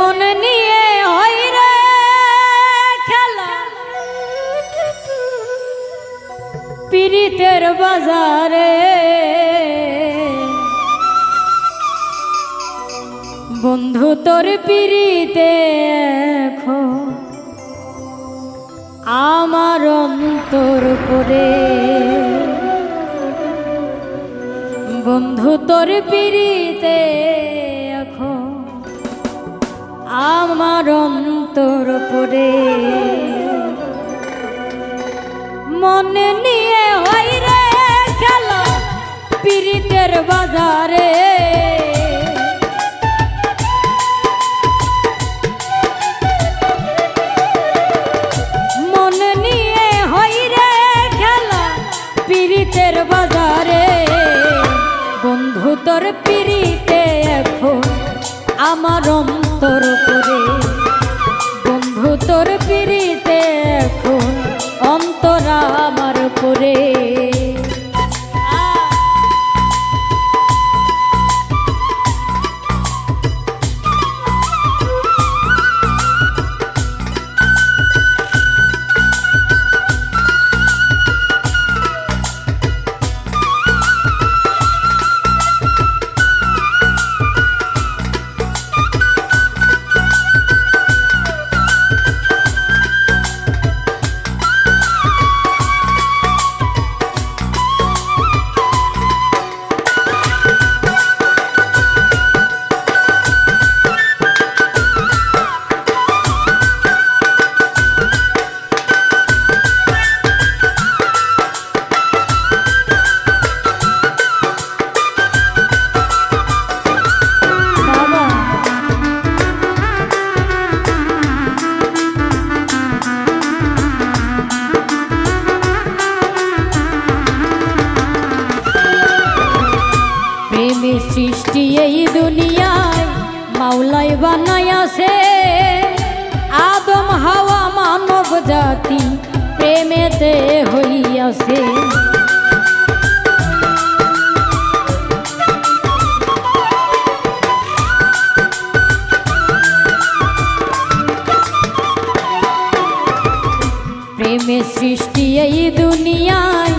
মন নিয়ে হয় খেলা। পীড়িতের বাজারে বন্ধু তোর পীড়িতে এখন আমার অন্তর করে বন্ধু তোর পীড়িতে আমার অন্তর করে মনে নিয়ে হয় রে খেলা পিড়িতের বাজারে। মন নিয়ে হই রে খেলা পিরিতের বাজারে। বন্ধু তোর পিরিতে এখন আমার অন্তর করে বন্ধু তোর পিড়িতে এখন অন্তরা আমার করে সৃষ্টি এই দুনিয়ায় মাওলাই বানাইয়াছে আদম, হাওয়া, মানব জাতি প্রেমেতে হইয়াছে। প্রেমের সৃষ্টি এই দুনিয়ায়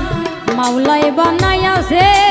মাওলাই বানাইয়াছে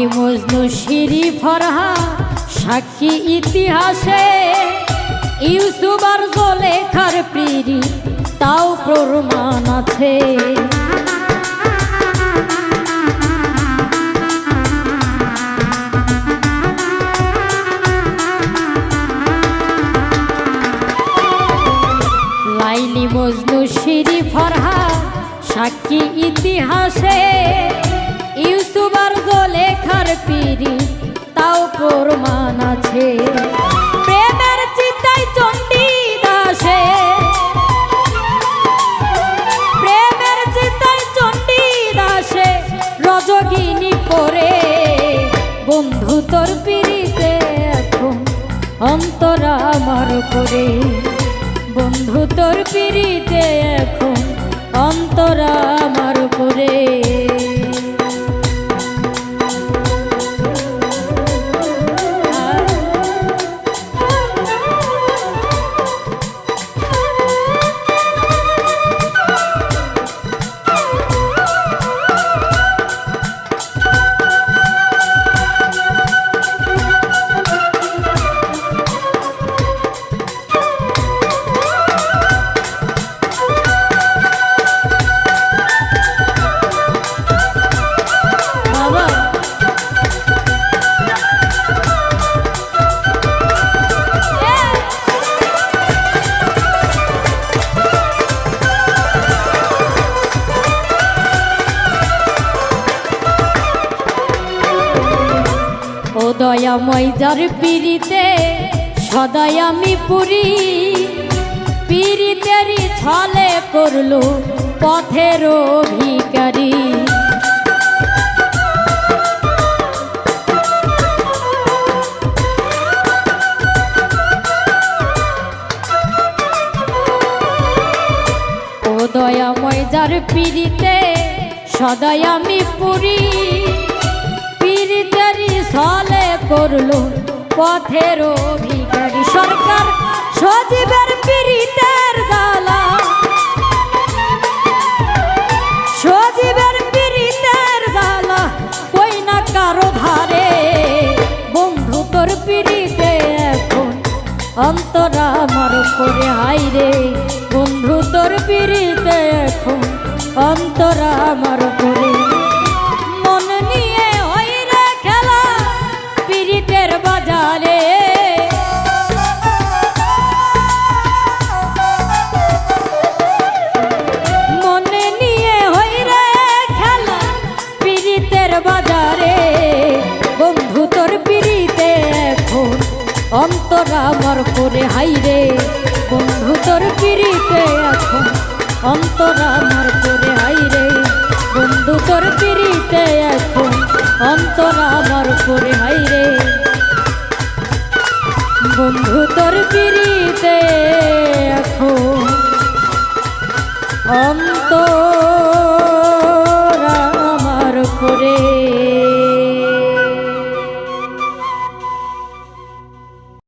লাইলি মজনু শিরি ফরহা, সাক্ষী ইতিহাসে ইউসুফ আর জলেখার পিড়ি, তাও প্রমাণ আছে। লাইলি মজনু শিরি ফরহা, সাক্ষী ইতিহাসে ইউসুফ আর জলেখার পিড়ি, তাও প্রমাণ আছে। প্রেমের চিতাই চণ্ডী দাসে। প্রেমের চিতাই চণ্ডী দাসে, রজগিনী করে। বন্ধু তোর পিড়িতে এখন অন্তরা আমার করে। বন্ধু তোর পিড়িতে এখন অন্তরা আমার করে। দয়াময় যার পিড়িতে, সদাই আমি পুরি। পিড়িতেরই ছলে করল পথের ভিকারি দয়াময় যার পিড়িতে, সদাই আমি পুরি। পিড়িতেরই ছলে করল পথের ভিখারি সরকার। সজীবের পিড়িতের জ্বালা। সজীবের পিড়িতের জ্বালা। কই না কারও ধারে বন্ধু তোর পিড়িতে এখন। অন্তরা আমার করে হাই রে। বন্ধু তোর পিড়িতে এখন। অন্তরা আমার করে। মন নিয়ে করে হাই রে। বন্ধু তোর পিড়িতে এখন অন্ত আমার করে